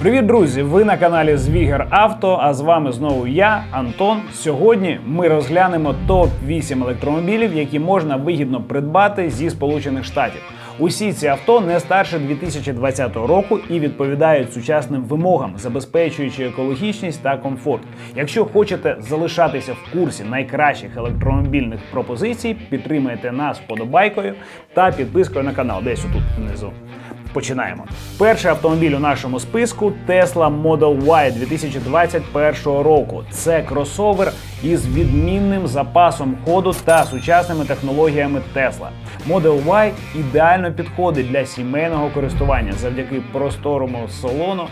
Привіт, друзі! Ви на каналі Звігер Авто. А з вами знову я, Антон. Сьогодні ми розглянемо топ 8 електромобілів, які можна вигідно придбати зі Сполучених Штатів. Усі ці авто не старше 2020 року і відповідають сучасним вимогам, забезпечуючи екологічність та комфорт. Якщо хочете залишатися в курсі найкращих електромобільних пропозицій, підтримайте нас вподобайкою та підпискою на канал, десь отут внизу. Починаємо. Перший автомобіль у нашому списку Tesla Model Y 2021 року. Це кросовер із відмінним запасом ходу та сучасними технологіями Tesla. Model Y ідеально підходить для сімейного користування завдяки просторому салону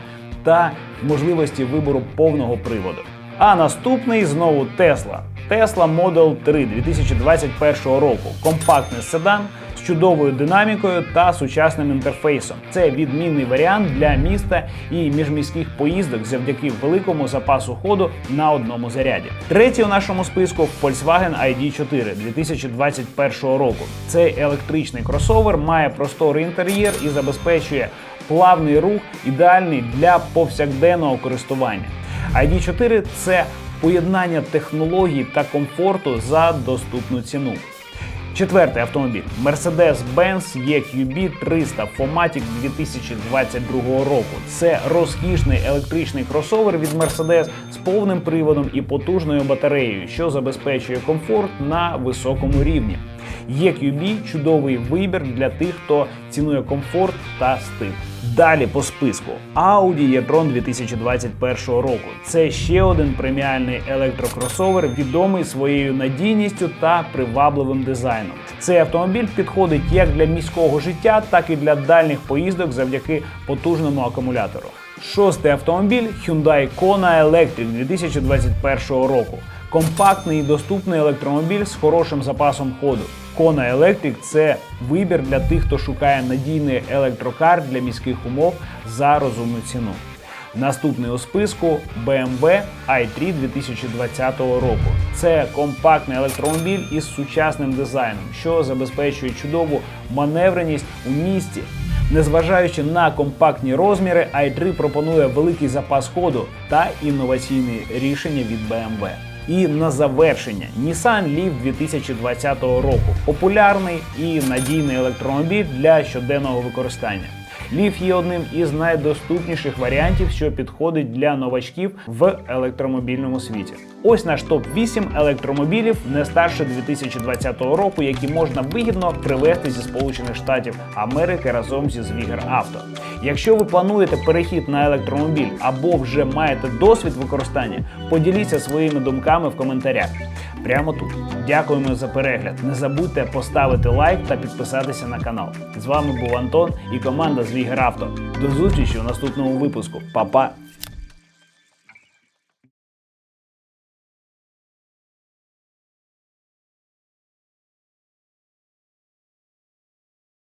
та можливості вибору повного приводу. А наступний знову Tesla. Tesla Model 3 2021 року. Компактний седан чудовою динамікою та сучасним інтерфейсом. Це відмінний варіант для міста і міжміських поїздок завдяки великому запасу ходу на одному заряді. Третій у нашому списку Volkswagen ID4 2021 року. Цей електричний кросовер має просторий інтер'єр і забезпечує плавний рух, ідеальний для повсякденного користування. ID4 – це поєднання технологій та комфорту за доступну ціну. Четвертий автомобіль Mercedes-Benz EQB 300 Fomatic 2022 року. Це розкішний електричний кросовер від Mercedes з повним приводом і потужною батареєю, що забезпечує комфорт на високому рівні. EQB – чудовий вибір для тих, хто цінує комфорт та стиль. Далі по списку Audi e-tron 2021 року. Це ще один преміальний електрокросовер, відомий своєю надійністю та привабливим дизайном. Цей автомобіль підходить як для міського життя, так і для дальніх поїздок завдяки потужному акумулятору. Шостий автомобіль Hyundai Kona Electric 2021 року. Компактний і доступний електромобіль з хорошим запасом ходу. Kona Electric – це вибір для тих, хто шукає надійний електрокар для міських умов за розумну ціну. Наступний у списку BMW i3 2020 року. Це компактний електромобіль із сучасним дизайном, що забезпечує чудову маневреність у місті. Незважаючи на компактні розміри, i3 пропонує великий запас ходу та інноваційні рішення від BMW. І на завершення Nissan Leaf 2020 року популярний і надійний електромобіль для щоденного використання. Leaf є одним із найдоступніших варіантів, що підходить для новачків в електромобільному світі. Ось наш топ 8 електромобілів не старше 2020 року, які можна вигідно привезти зі Сполучених Штатів Америки разом зі Звігер Авто. Якщо ви плануєте перехід на електромобіль або вже маєте досвід використання, поділіться своїми думками в коментарях. Прямо тут. Дякуємо за перегляд. Не забудьте поставити лайк та підписатися на канал. З вами був Антон і команда з Авто. До зустрічі у наступному випуску. Па-па!